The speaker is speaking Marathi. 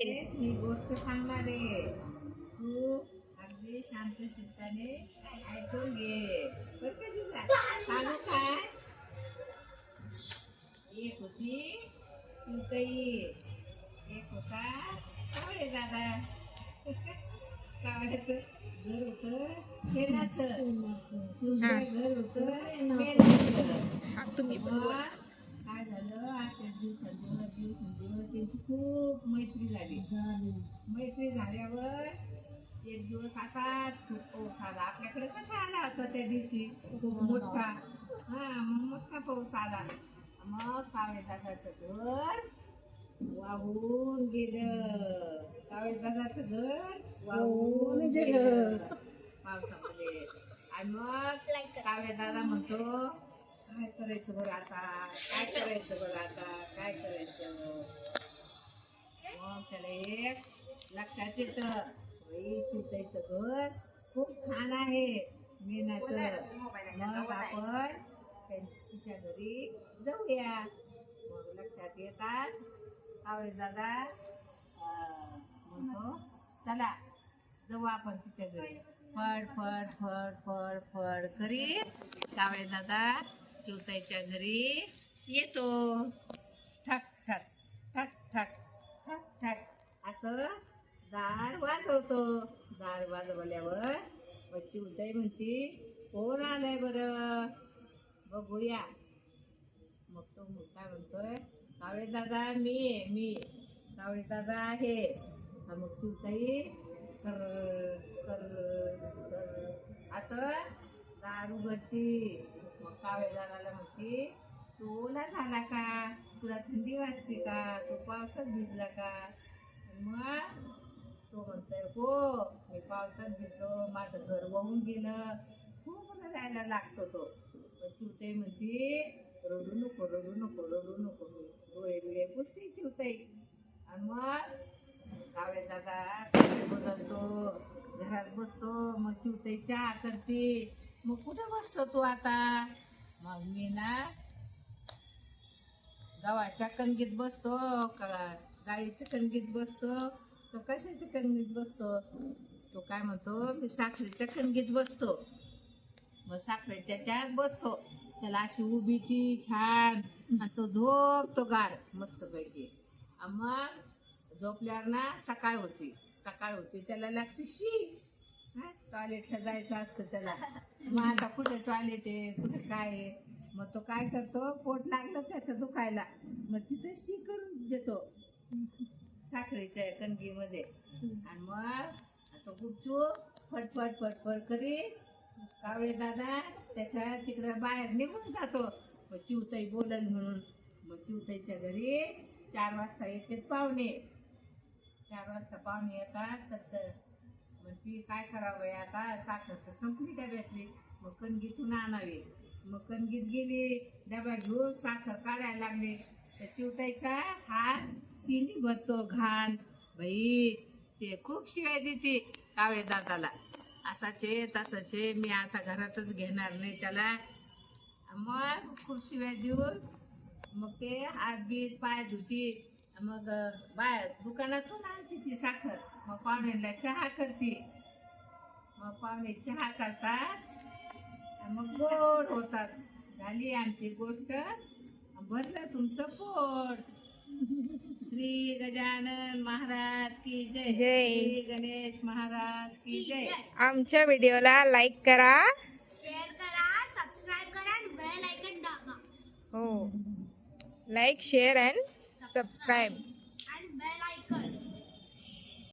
मी गोष्ट सांगणार आहे. तू अगदी शांत चित्ताने ऐकून घे. सांगू काय? एक होती चिवताई एक होता कावळे दादा. कावळ्याचं घर होतं शेणाचं. घर होतं काय झालं? अशा त्यांची खूप मैत्री झाली मैत्री झाल्यावर एक दिवस असाच खूप पाऊस आला. आपल्याकडे कसा आला होता त्या दिवशी? खूप मोठा. हा मग मोठा पाऊस आला मग कावळे दादाचं घर. वाहून गेलं कावळे दादाचं घर. वाहून गेलं पावसामध्ये. आणि मग काव्य दादा म्हणतो काय करायचं बरं आता? काय करायचं बरं आता? काय करायचं? मग त्याला एक लक्षात येतं. चिताईचं घर खूप छान आहे मेनाचं. मग आपण तिच्या घरी जाऊया. मग लक्षात येतात. कावळे दादा म्हणतो चला जाऊ आपण तिच्या घरी. फड फड फड फड फड करीत. कावळे दादा चिवताईच्या घरी येतो. ठक ठक ठक ठक ठक ठक. असं दार वाजवतो. दार वाजवल्यावर मग चिवताई म्हणती कोण आलंय बरं? बघूया. मग तो काय म्हणतोय कावळे दादा मी मी कावळे दादा आहे. हा मग चिवताई कर कर कर. असं दार उघडती. मग कावळे दादाला म्हणते तू ओला झाला का? तुला थंडी वाजते का? तू पावसात भिजला का? मग तो म्हणतोय हो मी पावसात भिजलो माझं घर वाहून गेलं. खूप रडायला लागतो तो. मग म्हणते रडू नको रडू नको रडू नको डोळे बिळे पुसते चिवताई. आणि मग कावळे दादा बदलतो? घरात बसतो मग चिवताई चहा करते. मग कुठं बसतो तू आता? मग मी ना गव्हाच्या कणगीत बसतो का गाडीच्या कणगीत बसतो. तो कशाच्या कणगीत बसतो? तो काय म्हणतो मी साखरेच्या कणगीत बसतो. मग साखरेच्या चार बसतो. त्याला अशी उभी ती छान. आणि तो झोपतो गार मस्त पैकी. मग झोपल्यावर ना सकाळ होती. सकाळ होती त्याला लागते शी. टॉयलेटला जायचं असतं त्याला. मग आता कुठे टॉयलेट आहे कुठे काय आहे? मग तो काय करतो? पोट लागलं त्याचं दुखायला. मग तिथं शी करून देतो. साखरेच्या कणगीमध्ये. आणि मग तो गुपचू फटफट फटफट करी कावळे दादा त्याच्या तिकडं बाहेर निघून जातो. मग चिवताई बोलल म्हणून. मग चिवताईच्या घरी चार वाजता येते पाहुणे. चार वाजता पाहुणे येतात तर मग ती काय करावं? आता साखर तर संपली डब्यातली. मग कणगीतून आणावी. मग कणगीत गेली डबा घेऊन साखर काढायला लागली. तर चिवतायचा हात शिनी भरतो घाण. बाई ते खूप शिवाय देते कावळे दादाला. असाचे तसाचे मी आता घरातच घेणार नाही त्याला. मग खूप शिवाय देऊन मग ते हात बीत पाय धुती. मग बाहेर दुकानातून आणते ती साखर. मग पाहुण्यांना चहा करते. मग पाहुणे चहा करतात. मग गोड होतात. झाली आमची गोष्ट. भरलं तुमचं पोट. श्री गजानन महाराज की जय. जय. श्री गणेश महाराज की जय. आमच्या व्हिडिओला लाईक करा. शेअर करा सबस्क्राईब करा आणि बेल आयकन दाबा. हो. Like share and subscribe